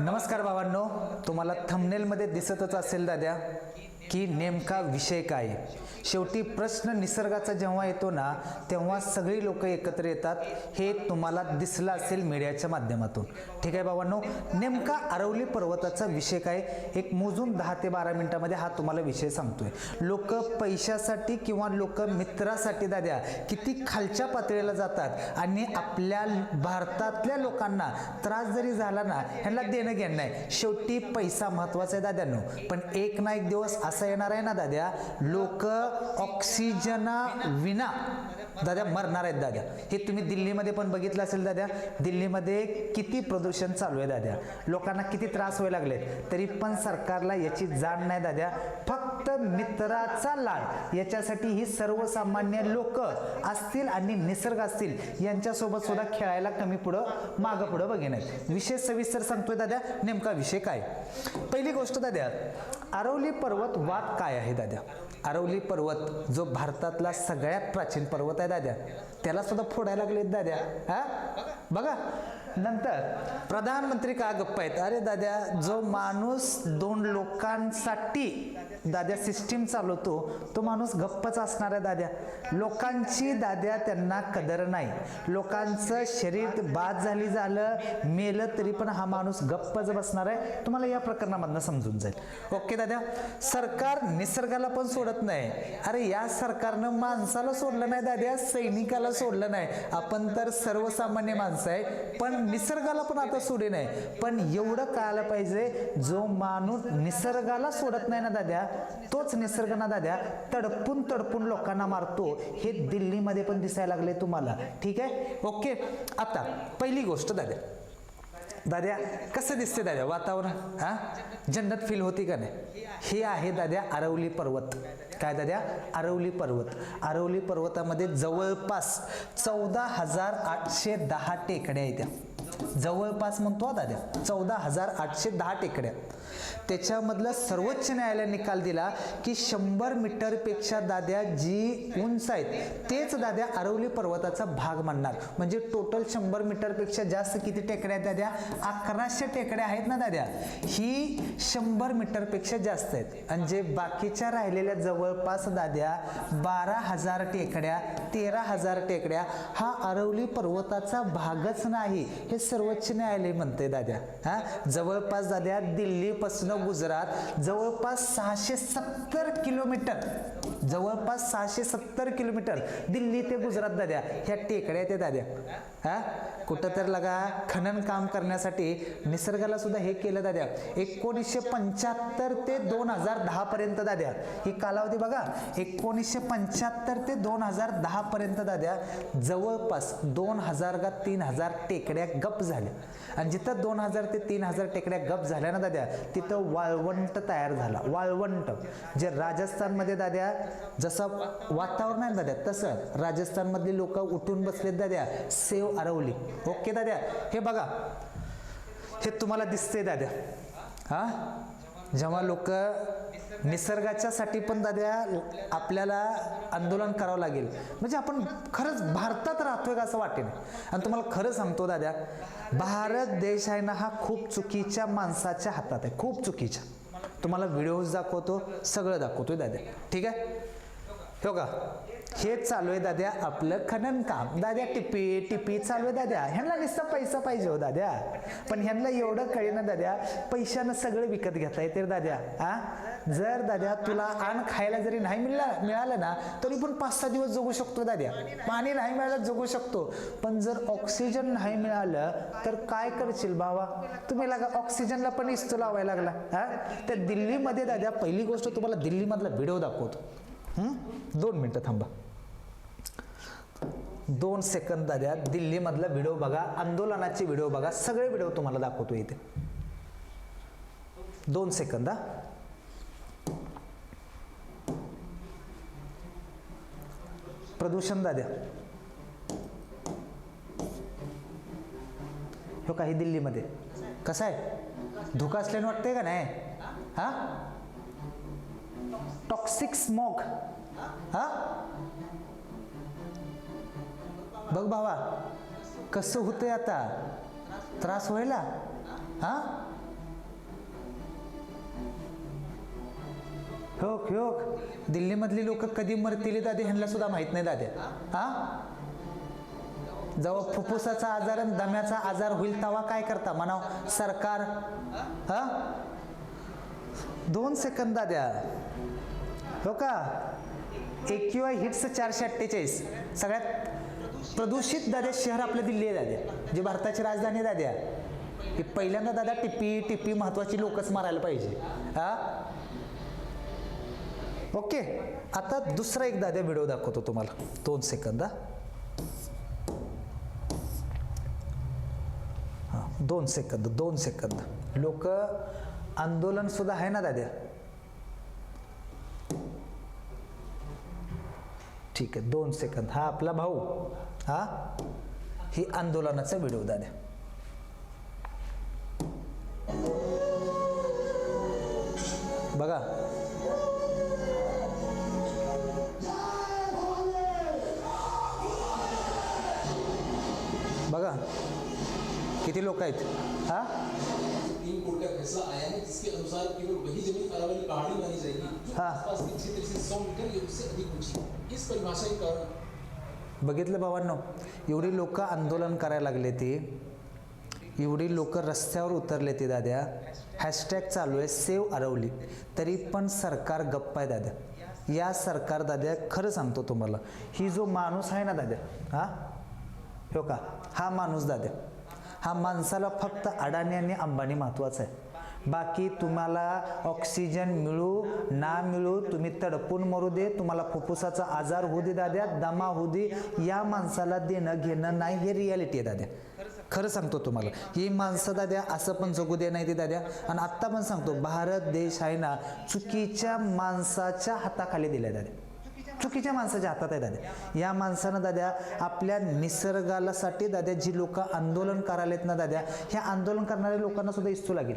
नमस्कार बाबांनो तुम्हाला थंबनेलमध्ये दिसतच असेल दाद्या. की नेमका विषय काय? शेवटी प्रश्न निसर्गाचा जेव्हा येतो ना तेव्हा सगळी लोक एकत्र येतात. हे तुम्हाला दिसलं असेल मीडियाच्या माध्यमातून. ठीक आहे बाबांनो नेमका अरवली पर्वताचा विषय काय? एक मोजून दहा ते बारा मिनिटामध्ये हा तुम्हाला विषय सांगतोय. लोक पैशासाठी किंवा लोक मित्रासाठी दाद्या किती खालच्या पातळीला जातात आणि आपल्या भारतातल्या लोकांना त्रास जरी झाला ना ह्यांना देणं घेणं नाही. शेवटी पैसा महत्त्वाचा आहे दाद्यांनो. पण एक ना एक दिवस असं येणार आहे ना दाद्या? लोक ऑक्सिजना विना दाद्या मरणार आहेत दाद्या. हे तुम्ही दिल्लीमध्ये पण बघितलं असेल दाद्या. दिल्लीमध्ये किती प्रदूषण चालू आहे दाद्या. लोकांना किती त्रास व्हायला लागलेत. तरी पण सरकारला याची जाण नाही दाद्या. फक्त मित्राचा लाड. याच्यासाठी ही सर्वसामान्य लोक असतील आणि निसर्ग असतील यांच्यासोबत सुद्धा खेळायला कमी पुढं मागं पुढं बघेन विषय सविस्तर सांगतोय दाद्या. नेमका विषय काय? पहिली गोष्ट दाद्या आरवली पर्वत वाद काय आहे दाद्या? आरवली पर्वत जो भारतातला सगळ्यात प्राचीन पर्वत आहे दाद्या. त्याला सुद्धा फोडायला लागलेत दाद्या. हा? बघा. नंतर प्रधानमंत्री का गप्प आहेत? अरे दाद्या जो माणूस दोन लोकांसाठी दाद्या सिस्टीम चालवतो तो माणूस गप्पच असणार आहे दाद्या. लोकांची दाद्या त्यांना कदर नाही. लोकांचं शरीर बाद झाली झालं मेलं तरी पण हा माणूस गप्पच बसणार आहे. तुम्हाला या प्रकरणामधनं समजून जाईल. ओके दाद्या सरकार निसर्गाला पण सोडत नाही. अरे या सरकारनं माणसाला सोडलं नाही दाद्या सैनिकाला सोडलं नाही. आपण तर सर्वसामान्य माणसं आहे पण निसर्गाला पण आता सोडे नाही पण एवढं कळायला पाहिजे जो माणूस निसर्गाला सोडत नाही ना दाद्या तोच निसर्ग ना दाद्या तडपून तडपून लोकांना मारतो. हे दिल्लीमध्ये पण दिसायला लागले तुम्हाला. ठीक आहे? ओके. आता पहिली गोष्ट दाद्या. दाद्या कसं दिसते दाद्या वातावरण? हा? जन्नत फील होती का नाही? हे आहे दाद्या आरवली पर्वत. काय दाद्या? आरवली पर्वत. आरवली पर्वतामध्ये जवळपास चौदा हजार आठशे दहा टेकड्या आहेत त्या. जवळपास म्हणतो हा दाद्या चौदा हजार आठशे दहा टेकड्या. त्याच्यामधलं सर्वोच्च न्यायालयाने निकाल दिला की शंभर मीटरपेक्षा दाद्या जी उंच आहेत तेच दाद्या आरवली पर्वताचा भाग मानणार. म्हणजे टोटल शंभर मीटरपेक्षा जास्त किती टेकड्या आहेत दाद्या? अकराशे टेकड्या आहेत ना दाद्या? ही शंभर मीटरपेक्षा जास्त आहेत. आणि जे बाकीच्या राहिलेल्या जवळपास दाद्या बारा हजार टेकड्या तेरा हजार टेकड्या हा आरवली पर्वताचा भागच नाही. हे सर्वोच्च न्यायालय म्हणते दाद्या. हा? जवळपास दाद्या दिल्लीपासून गुजरात जवळपास सहाशे सत्तर किलोमीटर. जवळपास सहाशे सत्तर किलोमीटर. दिल्ली ते गुजरात दाद्या. ह्या टेकड्या ते दाद्या. हा? कुठं तर लगा खनन काम करण्यासाठी निसर्गाला सुद्धा हे केलं दाद्या. एकोणीसशे पंच्याहत्तर ते दोन हजार दहा पर्यंत दाद्या. ही कालावधी बघा. एकोणीसशे पंच्याहत्तर ते दोन हजार दहा पर्यंत दाद्या. जवळपास दोन हजार का तीन हजार टेकड्या गप्प गप झाल्या. आणि जिथं दोन हजार ते तीन हजार टेकड्या गप झाल्या ना दाद्या तिथं वाळवंट तयार झाला. वाळवंट जे राजस्थानमध्ये दाद्या जसं वातावरण आहे दाद्या तसं राजस्थानमधली लोक उठून बसलेत दाद्या सेव अरवली. ओके दाद्या? हे बघा. हे तुम्हाला दिसते दाद्या. हा? जेव्हा लोक निसर्गाच्या साठी पण दाद्या आपल्याला आंदोलन करावं लागेल. म्हणजे आपण खरंच भारतात राहतोय का असं वाटेल आणि तुम्हाला खरं सांगतो दाद्या भारत देश आहे ना हा खूप चुकीच्या माणसाच्या हातात आहे. खूप चुकीच्या. तुम्हाला व्हिडिओज दाखवतो सगळं दाखवतोय दाद्या. ठीक आहे? हो का? हे चालू आहे दाद्या आपलं खनन काम. दाद्या टिपी टिपी चालू आहे दाद्या. ह्यांना नुसता पैसा पाहिजे हो दाद्या. पण ह्यांना एवढं कळे ना दाद्या पैशानं सगळं विकत घेता येते दाद्या. हा जर दाद्या तुला अन्न खायला जरी नाही मिळला मिळालं ना तरी पण पाच सहा दिवस जगू शकतो दाद्या. पाणी नाही मिळालं जगू शकतो. पण जर ऑक्सिजन नाही मिळालं तर काय करशील बाबा? तुम्ही लागा ऑक्सिजनला पण इस्तो लावायला लागला. हा? तर दिल्लीमध्ये दाद्या पहिली गोष्ट तुम्हाला दिल्लीमधला व्हिडिओ दाखवतो. दोन मिनटं थांबा. दोन सेकंद दाद्या दिल्लीमधला व्हिडिओ बघा आंदोलनाचे व्हिडिओ बघा सगळे व्हिडिओ तुम्हाला दाखवतो इथे. दोन सेकंद हा? प्रदूषण दाद्या हो काही दिल्लीमध्ये. कसं आहे? धोका असल्याने वाटतंय का नाही? हा? टॉक्सिक स्मॉग हा? बघ भावा कसं होतंय आता? त्रास व्हायला? हा? हो हो दिल्लीमधली लोक कधी मरतील दादे ह्यांना सुद्धा माहीत नाही दाद्या हा? जेव्हा फुफ्फुसाचा आजार आणि दम्याचा आजार होईल तेव्हा काय करता? म्हणाव सरकार हा? दोन सेकंद दाद्या हो का? एक्युआय हिट्स चारशे अठ्ठेचाळीस. सगळ्यात प्रदूषित दाद्या शहर आपलं दिल्ली आहे दाद्या जे भारताची राजधानी दाद्या की पहिल्यांदा दादा टिप्पी टिप्पी महत्वाची लोकच मारायला पाहिजे. हा? ओके आता दुसरा एक त्या व्हिडिओ दाखवतो तुम्हाला. दोन सेकंद हा. दोन सेकंद दोन सेकंद लोक आंदोलन सुद्धा आहे ना दाद्या? ठीक आहे दोन सेकंद हा आपला भाऊ हा? ही आंदोलनाचा व्हिडिओ दाद्या. बघा किती लोक आहेत? हा? सुप्रीम कोर्ट का फैसला आया है जिसके अनुसार केवल वही जमीन अरावली पहाड़ी मानी जाएगी हाँ। आसपास के क्षेत्र से सौ मीटर या उससे अधिक ऊंची इस परिभाषा के कारण. बघितलं भावांनो एवढी लोक आंदोलन करायला लागले ती. एवढी लोक रस्त्यावर उतरले ते दाद्या. हॅशटॅग चालू आहे सेव अरवली तरी पण सरकार गप्प आहे दाद्या. या सरकार दाद्या खरं सांगतो तुम्हाला. ही जो माणूस आहे ना दाद्या हा? हो का? हा माणूस दाद्या. हा माणसाला फक्त अडाणी आणि अंबानी महत्त्वाचा आहे. बाकी तुम्हाला ऑक्सिजन मिळू ना मिळू तुम्ही तडपून मरू दे तुम्हाला फुफ्फुसाचा आजार होऊ दे दाद्या दमा होऊ दे या माणसाला देणं घेणं नाही हे रियालिटी आहे दाद्या. खरं सांगतो तुम्हाला ही माणसं दाद्या असं पण जगू दे नाही ते दाद्या. आणि आत्ता पण सांगतो भारत देश आहे ना चुकीच्या माणसाच्या हाताखाली दिल्या दाद्या. चुकीच्या माणसाच्या हातात आहे दाद्या. या माणसानं दाद्या आपल्या निसर्गालासाठी दाद्या जी लोक आंदोलन करायला आहेत ना दाद्या ह्या आंदोलन करणाऱ्या लोकांना सुद्धा इस्तू लागेल.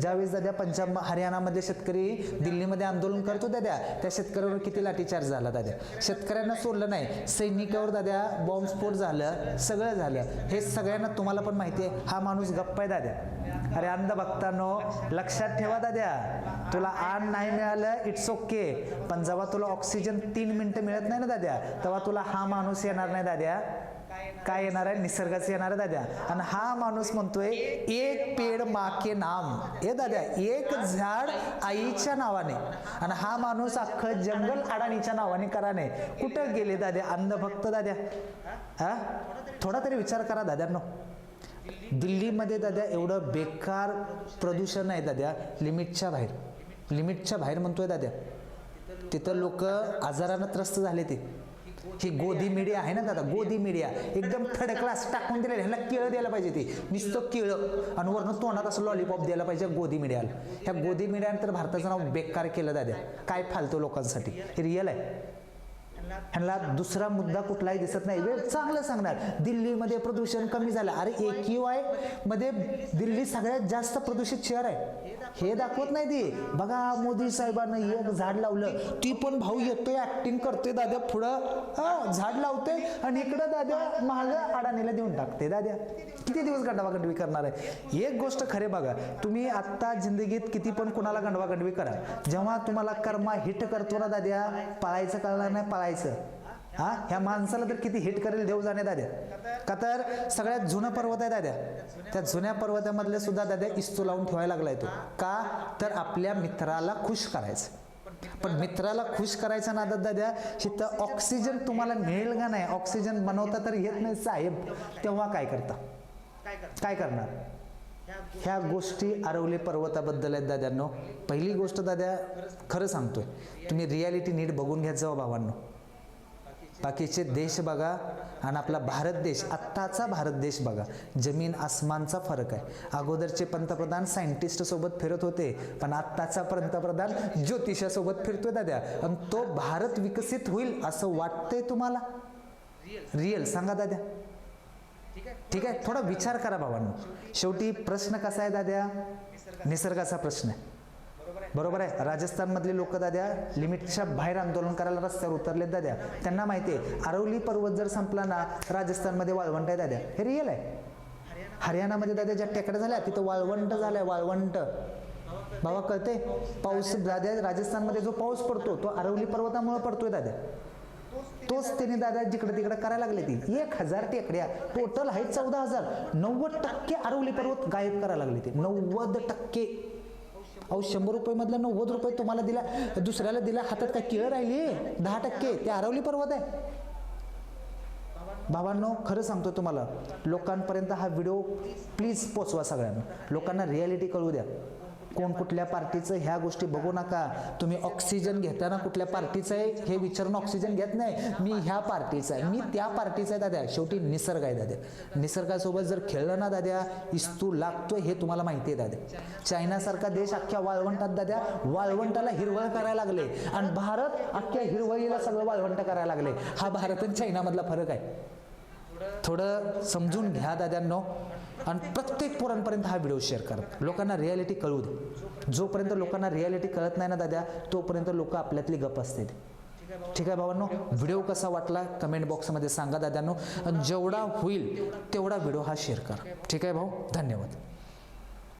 ज्यावेळेस दाद्या पंजाब हरियाणामध्ये शेतकरी दिल्लीमध्ये आंदोलन करतो दाद्या त्या शेतकऱ्यावर किती लाठीचार्ज झाला दाद्या? शेतकऱ्यांना सोडलं नाही. सैनिकावर दाद्या बॉम्बस्फोट झालं सगळं झालं. हे सगळ्यांना तुम्हाला पण माहिती आहे हा माणूस गप्प आहे दाद्या. अरे अंध भक्तांनो लक्षात ठेवा दाद्या. तुला आण नाही मिळालं इट्स ओके पण जेव्हा तुला ऑक्सिजन तीन मिनटं मिळत नाही ना दाद्या तेव्हा तुला हा माणूस येणार नाही दाद्या. काय येणार आहे? निसर्गाचं येणार आहे दाद्या. आणि हा माणूस म्हणतोय एक पेड माके नाम. हे दाद्या एक झाड आईच्या नावाने. आणि हा माणूस अख्खं जंगल अडाणीच्या नावाने कराने. कुठं गेले दाद्या? अंधभक्त दाद्या. हा? थोडा तरी विचार करा दाद्यांनो. दिल्लीमध्ये दाद्या एवढं बेकार प्रदूषण आहे दाद्या लिमिटच्या बाहेर. लिमिटच्या बाहेर म्हणतोय दाद्या. तिथं लोक आजारानं त्रस्त झाले ते. ही गोदी मीडिया आहे ना दादा गोदी मीडिया. एकदम थर्ड क्लास टाकून दिलेलं ह्याला केळं द्यायला पाहिजे ती. नुसतं केळं. आणि वरनं तोंडात असं लॉलीपॉप द्यायला पाहिजे गोदी मीडियाला. ह्या गोदी मीडियानं तर भारताचं नाव बेकार केलं दाद्या. काय फालतू लोकांसाठी? हे रिअल आहे. ह्यांना दुसरा मुद्दा कुठलाही दिसत नाही. वेळ चांगलं सांगणार. दिल्लीमध्ये प्रदूषण कमी झालं. अरे एक्यू मध्ये दिल्ली सगळ्यात जास्त प्रदूषित शहर आहे. हे दाखवत नाही ते. बघा मोदी साहेबांना एक झाड लावलं. ती पण भाऊ येतोय ऍक्टिंग करतोय दाद्या पुढं हा झाड लावतोय आणि इकडं दाद्या महाग अडाणीला देऊन टाकते. दाद्या किती दिवस गंडवागंडवी करणार आहे? एक गोष्ट खरे बघा. तुम्ही आत्ता जिंदगीत किती पण कुणाला गंडवागंडवी करा. जेव्हा तुम्हाला कर्मा हिट करतो ना दाद्या पळायचं कळणार नाही पळायचं हा? ह्या माणसाला तर किती हिट करेल देव जाणे दाद्या. का तर सगळ्यात जुनं पर्वत आहे दाद्या. त्या जुन्या पर्वतामधले सुद्धा दाद्या इस्तू लावून ठेवायला लागलाय तो. का? तर आपल्या मित्राला खुश करायचं. पण मित्राला खुश करायचा नादात दाद्या इथं ऑक्सिजन तुम्हाला मिळेल का नाही ऑक्सिजन बनवता तर येत नाही साहेब तेव्हा काय करता? काय करणार? ह्या गोष्टी आरवले पर्वताबद्दल आहेत दाद्यांनो. पहिली गोष्ट दाद्या खरं सांगतोय. तुम्ही रियालिटी नीट बघून घ्यायचं जावा भावांनो. बाकीचे देश बघा आणि आपला भारत देश आत्ताचा भारत देश बघा. जमीन आसमानचा फरक आहे. अगोदरचे पंतप्रधान सायंटिस्टसोबत फिरत होते पण आत्ताचा पंतप्रधान ज्योतिषासोबत फिरतोय दाद्या. आणि तो भारत विकसित होईल असं वाटतंय तुम्हाला? रिअल सांगा दाद्या. ठीक आहे? थोडा विचार करा बाबांनो शेवटी प्रश्न कसा आहे दाद्या? निसर्गाचा प्रश्न आहे. बरोबर आहे. राजस्थानमधले लोक दाद्या लिमिटच्या बाहेर आंदोलन करायला रस्त्यावर उतरलेत दाद्या. त्यांना माहिती आहे अरवली पर्वत जर संपला ना राजस्थानमध्ये वाळवंट आहे दाद्या. हे रिअल आहे. हरियाणामध्ये दाद्या ज्या टेकड्या झाल्या तिथं वाळवंट झालंय वाळवंट. बाबा कळते पाऊस दाद्या राजस्थानमध्ये जो पाऊस पडतो तो अरवली पर्वतामुळे पडतोय दाद्या. तोच त्याने दादा जिकडे तिकडे करायला लागले ती. एक हजार टेकड्या टोटल आहे चौदा हजार. नव्वद टक्के अरवली पर्वत गायब करायला लागले ते. नव्वद टक्के. अहो शंभर रुपयेमधला नव्वद रुपये तुम्हाला दिला दुसऱ्याला दिला हातात काय केळं राहिली? दहा टक्के ते हरवली पर्वत आहे भावांनो खरं सांगतो तुम्हाला लोकांपर्यंत हा व्हिडिओ प्लीज पोचवा सगळ्यांना. लोकांना रियालिटी कळू द्या. कोण कुठल्या पार्टीचं ह्या गोष्टी बघू नका. तुम्ही ऑक्सिजन घेताना कुठल्या पार्टीचं आहे हे विचारून ऑक्सिजन घेत नाही. मी ह्या पार्टीचा आहे. मी त्या पार्टीचा आहे दाद्या. शेवटी निसर्ग आहे दाद्या. निसर्गासोबत जर खेळलं ना दाद्या इस्तू लागतोय हे तुम्हाला माहिती आहे दाद्या. चायनासारखा देश अख्ख्या वाळवंटात दाद्या वाळवंटाला हिरवळ करायला लागले. आणि भारत अख्ख्या हिरवळीला सगळं वाळवंट करायला लागले. हा भारत आणि चायनामधला फरक आहे. थोडं समजून घ्या दाद्यांनो. आणि प्रत्येक पोरांपर्यंत हा व्हिडिओ शेअर करा. लोकांना रियालिटी कळू दे. जोपर्यंत लोकांना रियालिटी कळत नाही ना दाद्या तोपर्यंत लोक आपल्यातली गप असते ठीक आहे भावांनो? व्हिडिओ कसा वाटला कमेंट बॉक्समध्ये सांगा दाद्यांनो. आणि जेवढा होईल तेवढा व्हिडिओ हा शेअर करा. ठीक आहे भाऊ? धन्यवाद.